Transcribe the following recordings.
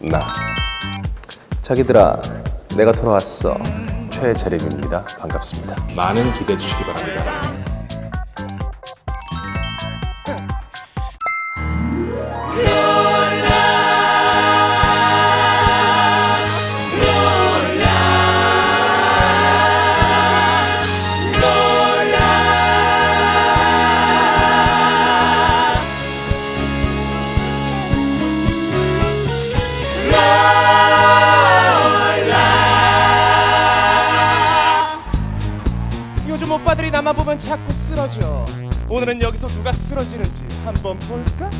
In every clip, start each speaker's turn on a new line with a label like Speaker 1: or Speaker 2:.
Speaker 1: 나. 자기들아 내가 돌아왔어. 최재림입니다. 반갑습니다. 많은 기대해 주시기 바랍니다
Speaker 2: 나만 보면 자꾸 쓰러져. 오늘은 여기서 누가 쓰러지는지 한번 볼까?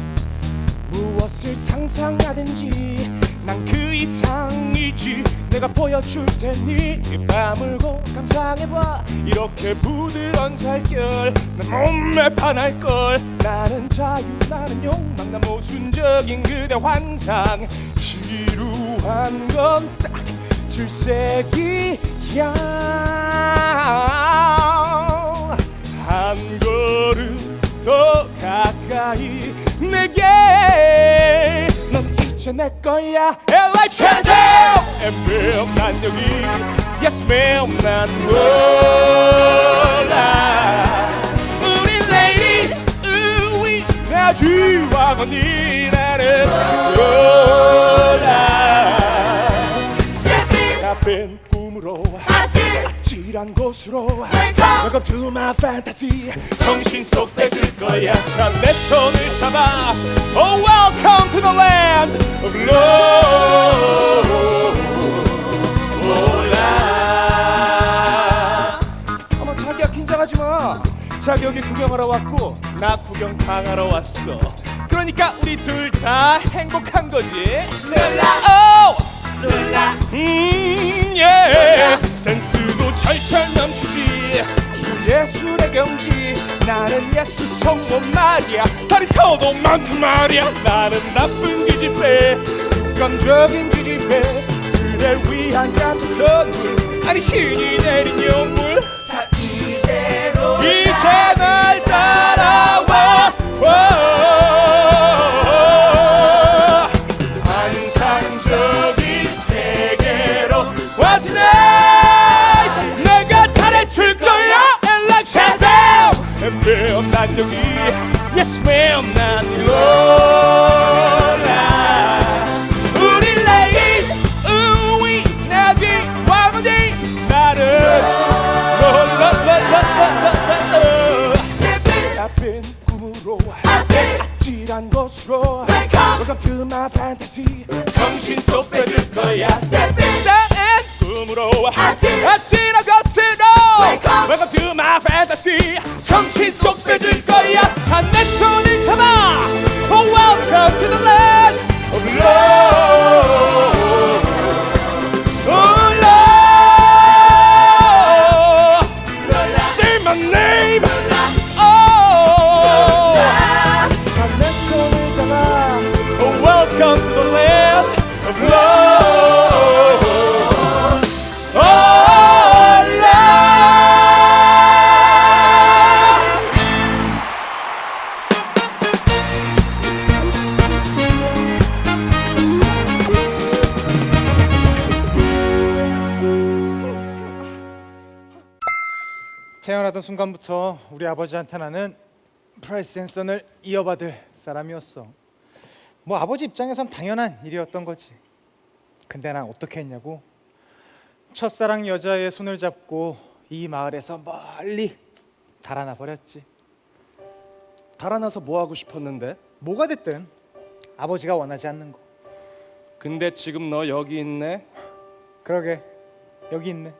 Speaker 2: 무엇을 상상하든지 난 그 이상이지 내가 보여줄 테니 밤을고 감상해봐. 이렇게 부드러운 살결 난 몸에 반할걸. 나는 자유 나는 욕망 난 모순적인 그대 환상. 지루한 건 딱 질색이야 한 걸음 더 가까이 내게. 넌 이제 내 거야. LA Chantel And ma'am 난 여기. Yes ma'am 난 몰라 우리 ladies 우리 나주왕언니 나는 몰라 아찔한 곳으로. Welcome to my fantasy. 정신 속 빼줄 거야. 참내 손을 잡아. Oh welcome to the land of love 몰라 어머 자기야 긴장하지 마. 자기 여기 구경하러 왔고 나 구경 당하러 왔어. 그러니까 우리 둘 다 행복한 거지. 룰라. 오 룰라. 음, 예. 센스도 철철 넘치지. 주 예술의 경지. 나는 예술 성모 말이야. 다리 터도 많단 말이야. 나는 나쁜 기집애. 감적인 기집애. 그댈 위한 얕은 선물 아니 신이 내린 연물 자 이대로 이제 날 따라와. 와. Ma'am 난 여기 Yes ma'am 난 놀라 우리 ladies 우리 나비 와무지 나를 놀라라라라라라 나쁜 꿈으로 아찔한 곳으로 Welcome to my fantasy. 정신 속 빼줄 거야 나의 꿈으로 아찔한 곳으로 Welcome to my fantasy 정신 속 빼줄 거야 자내 손을 잡아 Oh welcome to the land of love
Speaker 3: 태어나던 순간부터 우리 아버지한테 나는 프라이스 앤 선을 이어받을 사람이었어. 뭐 아버지 입장에선 당연한 일이었던 거지. 근데 난 어떻게 했냐고? 첫사랑 여자의 손을 잡고 이 마을에서 멀리 달아나 버렸지.
Speaker 2: 달아나서 뭐 하고 싶었는데?
Speaker 3: 뭐가 됐든 아버지가 원하지 않는 거.
Speaker 2: 근데 지금 너 여기 있네.
Speaker 3: 그러게 여기 있네.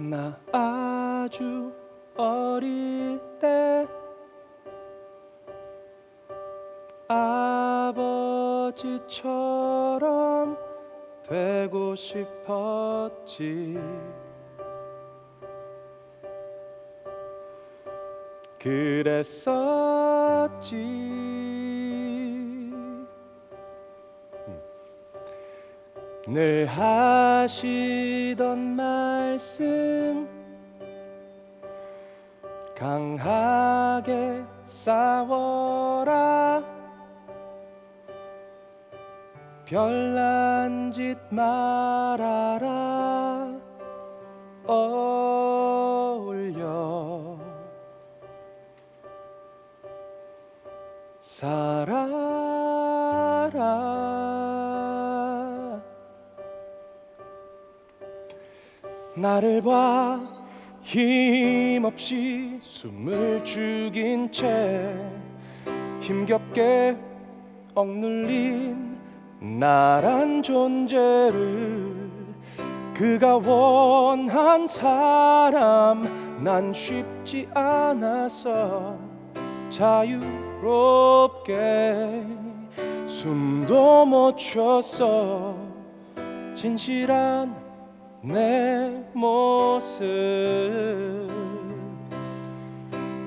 Speaker 2: 나 아주 어릴 때 아버지처럼 되고 싶었지. 그랬었지 늘 하시던 말씀 강하게 싸워라. 별난 짓 말아라. 어울려. 살아 나를 봐. 힘없이 숨을 죽인 채 힘겹게 억눌린 나란 존재를 그가 원한 사람 난 쉽지 않아서 자유롭게 숨도 못 쉬었어 진실한 내 모습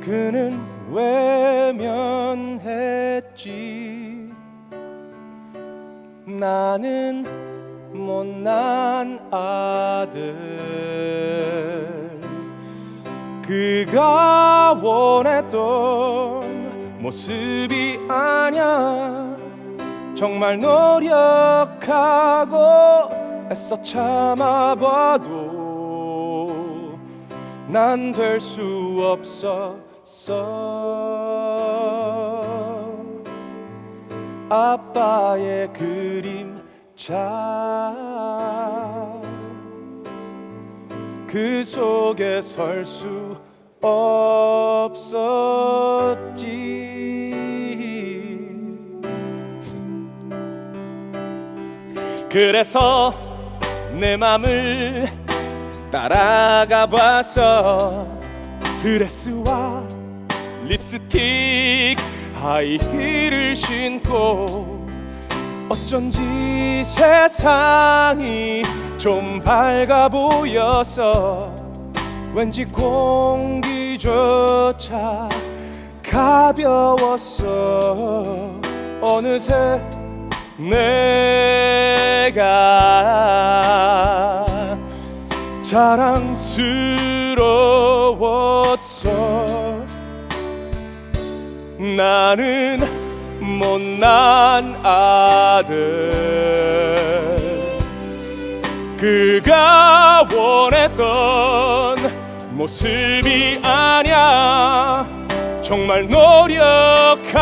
Speaker 2: 그는 외면했지. 나는 못난 아들. 그가 원했던 모습이 아냐 정말 노력하고 애써 참아봐도 난 될 수 없었어. 아빠의 그림자 그 속에 설 수 없었지. 그래서 내 맘을 따라가 봤어 드레스와 립스틱 하이힐을 신고 어쩐지 세상이 좀 밝아 보였어 왠지 공기조차 가벼웠어 어느새 내가 자랑스러웠어. 나는 못난 아들. 그가 원했던 모습이 아냐 정말 노력하고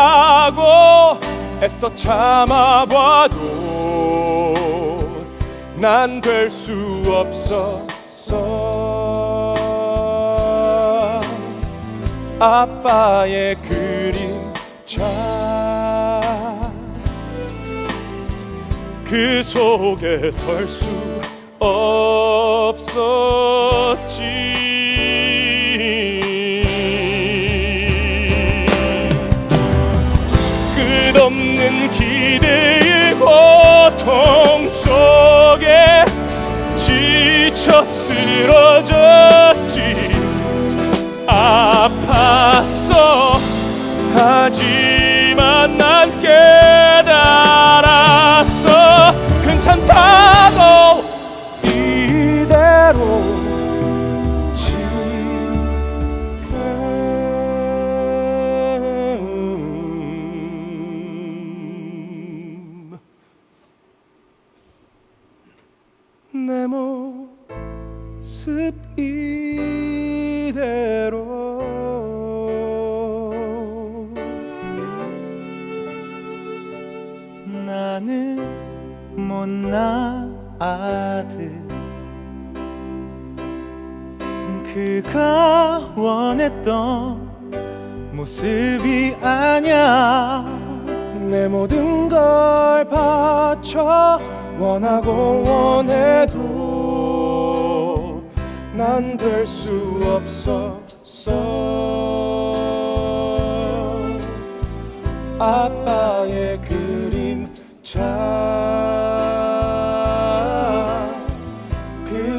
Speaker 2: 애써 참아봐도 난 될 수 없었어. 아빠의 그림자. 그 속에 설 수 없었지 지쳐 쓰러졌
Speaker 3: 나는 못난 아들. 그가 원했던 모습이 아냐
Speaker 2: 내 모든 걸 바쳐 원하고 원해도 난 될 수 없었어. 아빠의 그림 자그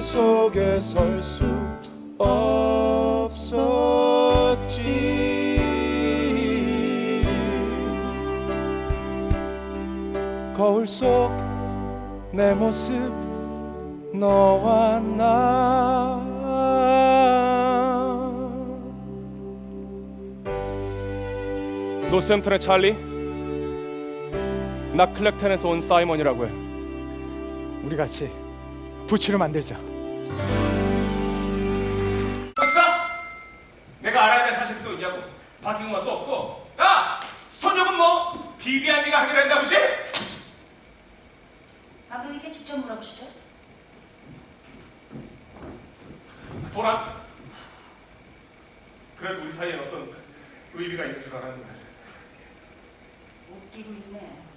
Speaker 2: 속에 설 수 없었지. 거울 속 내 모습 너와 나. 노샘턴의 찰리 나 클렉턴에서 온 사이먼이라고 해.
Speaker 3: 우리 같이 부치를 만들자.
Speaker 2: 됐어? 내가 알아야 될 사실도 있냐고. 바뀐 것도 없고. 자, 스톤역은 뭐 비비안이가 하기로 했나 보지?
Speaker 4: 이게 직접 물어보시죠?
Speaker 2: 돌아. 그래도 우리 사이엔 어떤 의미가 있는 줄 알았는데.
Speaker 4: 웃기고 있네.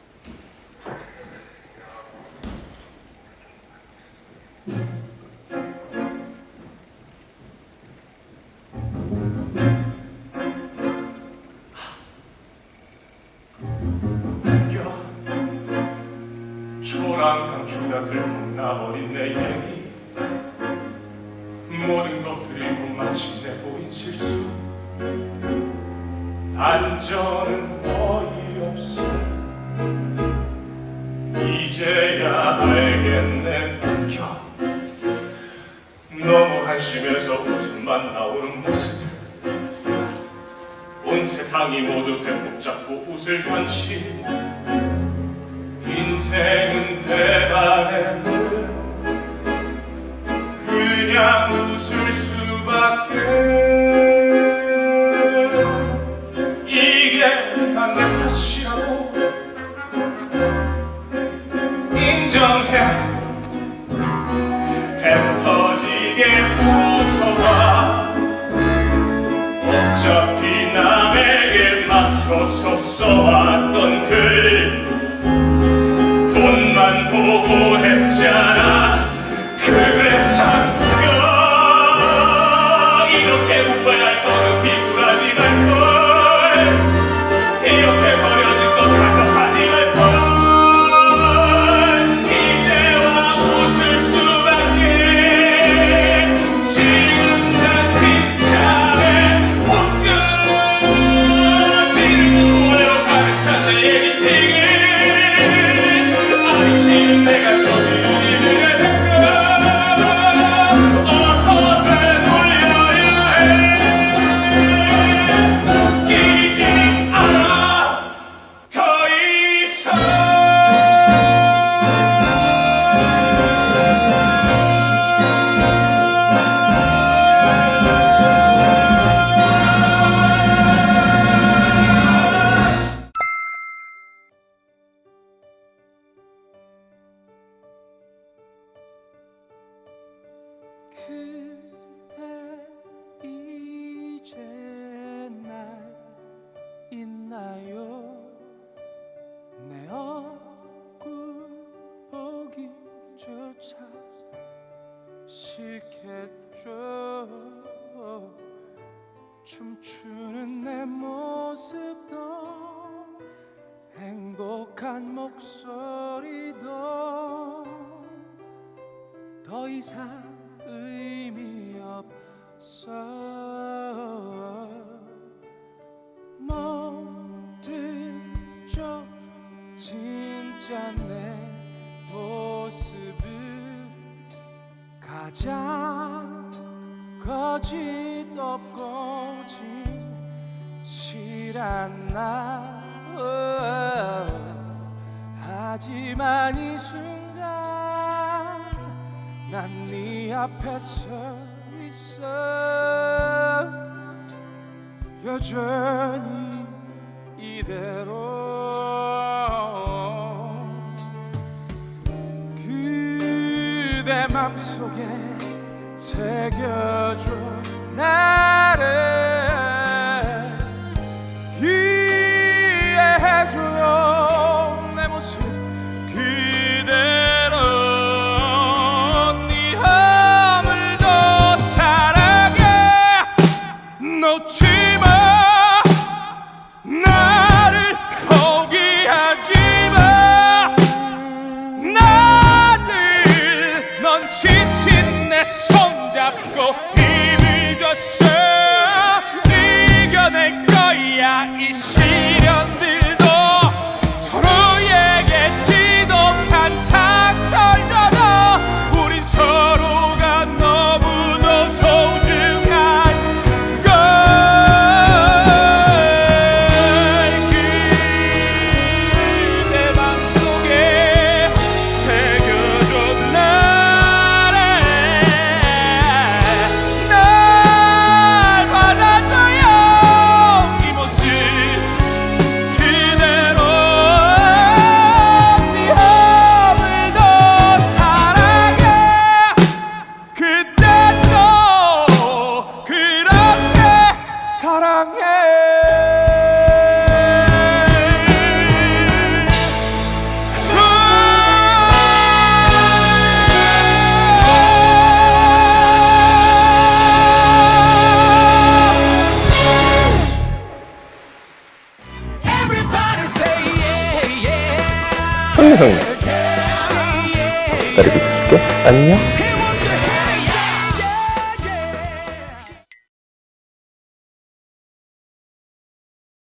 Speaker 2: 세상이 모두 배꼽 잡고 웃을 현실 인생은 배반의 물 그냥 웃을 수밖에. 이게 다내 탓이라고 맞춰서 써왔던 글
Speaker 5: 있나요. 내 얼굴 보기조차 싫겠죠. 춤추는 내 모습도 행복한 목소리도 더 이상 진짜 내 모습을 가장 거짓 없고 진실한 나 하지만 이 순간 난 네 앞에 서 있어. 여전히 이대로 맘속에 새겨줘 나를 넌지
Speaker 1: 기다리고 있을게. 안녕